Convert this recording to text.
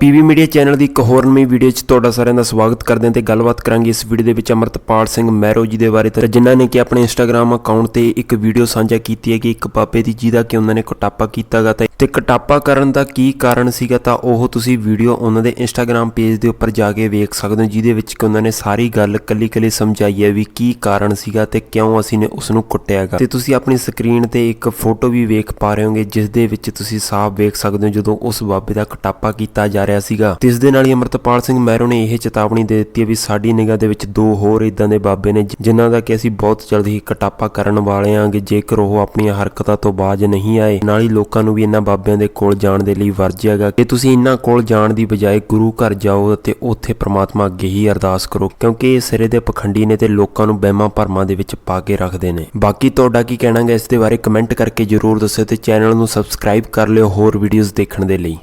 PV media channel ਦੀ ਇੱਕ ਹੋਰ ਨਵੀਂ ਵੀਡੀਓ 'ਚ ਤੁਹਾਡਾ ਸਾਰਿਆਂ ਦਾ ਸਵਾਗਤ ਕਰਦੇ ਹਾਂ ਤੇ ਗੱਲਬਾਤ ਕਰਾਂਗੇ ਇਸ ਵੀਡੀਓ ਦੇ ਵਿੱਚ ਅਮਰਤਪਾਲ ਸਿੰਘ ਮਹਿਰੋ ਜੀ ਦੇ ਬਾਰੇ। ਤੇ ਜਿਨ੍ਹਾਂ ਨੇ ਕਿ ਆਪਣੇ ਇੰਸਟਾਗ੍ਰam ਅਕਾਊਂਟ ਤੇ ਇੱਕ ਵੀਡੀਓ ਸਾਂਝਾ ਕੀਤੀ ਹੈ ਕਿ ਇੱਕ ਬਾਬੇ ਦੀ ਜਿਹਦਾ ਕਿ ਉਹਨਾਂ ਨੇ ਕਟਾਪਾ ਕੀਤਾਗਾ ਤੇ ਤੇ ਕਟਾਪਾ ਕਰਨ ਦਾ ਕੀ ਕਾਰਨ ਸੀਗਾ ਤਾਂ ਉਹ ਤੁਸੀਂ ਵੀਡੀਓ ਉਹਨਾਂ ਦੇ ਇੰਸਟਾਗ੍ਰam ਪੇਜ ਦੇ ਉੱਪਰ ਜਾ ਕੇ ਵੇਖ ਸਕਦੇ ਹੋ, ਜਿਹਦੇ ਵਿੱਚ ਕਿ ਉਹਨਾਂ ਨੇ ਸਾਰੀ ਗੱਲ ਕੱਲੀ-ਕੱਲੀ ਸਮਝਾਈ ਹੈ ਵੀ ਕੀ ਕਾਰਨ ਸੀਗਾ ਤੇ ਕਿਉਂ ਅਸੀਂ ਨੇ ਉਸ ਨੂੰ ਕੁੱਟਿਆਗਾ। ਤੇ ਤੁਸੀਂ ਆਪਣੀ ਸਕਰੀਨ ਤੇ ਇੱਕ ਫੋਟੋ ਵੀ ਵੇਖ ਪਾ ਰਹੇ ਹੋਗੇ, ਜਿਸ ਦੇ ਵਿੱਚ ਤੁਸੀਂ ਸਾਫ਼ ਵੇਖ ਸਕਦੇ ਹੋ ਜਦੋਂ ਉਸ ਬਾਬੇ ਦਾ ਕਟਾਪਾ ਕੀਤਾ ਜਾ ਰਿਹਾ ਸੀਗਾ। ਤੇ ਇਸ ਦੇ ਨਾਲ ਹੀ ਅਮਰਤਪਾਲ ਸਿੰਘ ਮਹਿਰੋ ਨੇ ਇਹ ਚੇਤਾਵਨੀ ਦੇ ਦਿੱਤੀ ਹੈ ਵੀ ਸਾਡੀ ਨਿਗਾਹ ਦੇ ਵਿੱਚ ਦੋ ਹੋਰ ਇਦਾਂ ਦੇ ਬਾਬੇ ਨੇ, ਜਿ- ਜਿਨ੍ਹਾਂ ਦਾ ਕਿ ਅਸੀਂ ਬਹੁਤ ਜਲਦੀ ਹੀ ਕਟਾਪਾ ਕਰਨ ਵਾਲੇ ਆਂਗੇ ਜੇਕਰ ਉਹ ਆਪਣੀਆਂ ਹਰਕਤਾਂ ਤੋਂ ਬਾਜ ਨਹੀਂ ਆਏ। ਨਾਲ ਹੀ ਲੋਕਾਂ ਨੂੰ ਵੀ ਇਹਨਾਂ ਬਾਬਿਆਂ ਦੇ ਕੋਲ ਜਾਣ ਦੇ ਲਈ ਵਰਜਿਆਗਾ ਕਿ ਤੁਸੀਂ ਇਹਨਾਂ ਕੋਲ ਜਾਣ ਦੀ ਬਜਾਏ ਗੁਰੂ ਘਰ ਜਾਓ ਅਤੇ ਉੱਥੇ ਪ੍ਰਮਾਤਮਾ ਅੱਗੇ ਹੀ ਅਰਦਾਸ ਕਰੋ, ਕਿਉਂਕਿ ਇਹ ਸਿਰੇ ਦੇ ਪਖੰਡੀ ਨੇ ਤੇ ਲੋਕਾਂ ਨੂੰ ਵਹਿਮਾਂ ਭਰਮਾਂ ਦੇ ਵਿੱਚ ਪਾ ਕੇ ਰੱਖਦੇ ਨੇ। ਬਾਕੀ ਤੁਹਾਡਾ ਕੀ ਕਹਿਣਾ ਹੈ ਇਸ ਦੇ ਬਾਰੇ ਕਮੈਂਟ ਕਰਕੇ ਜਰੂਰ ਦੱਸਿਓ ਤੇ ਚੈਨਲ ਨੂੰ ਸਬਸਕ੍ਰਾਈਬ ਕਰ ਲਿਓ ਹੋਰ ਵੀਡੀਓਜ਼ ਦੇਖਣ ਦੇ ਲਈ।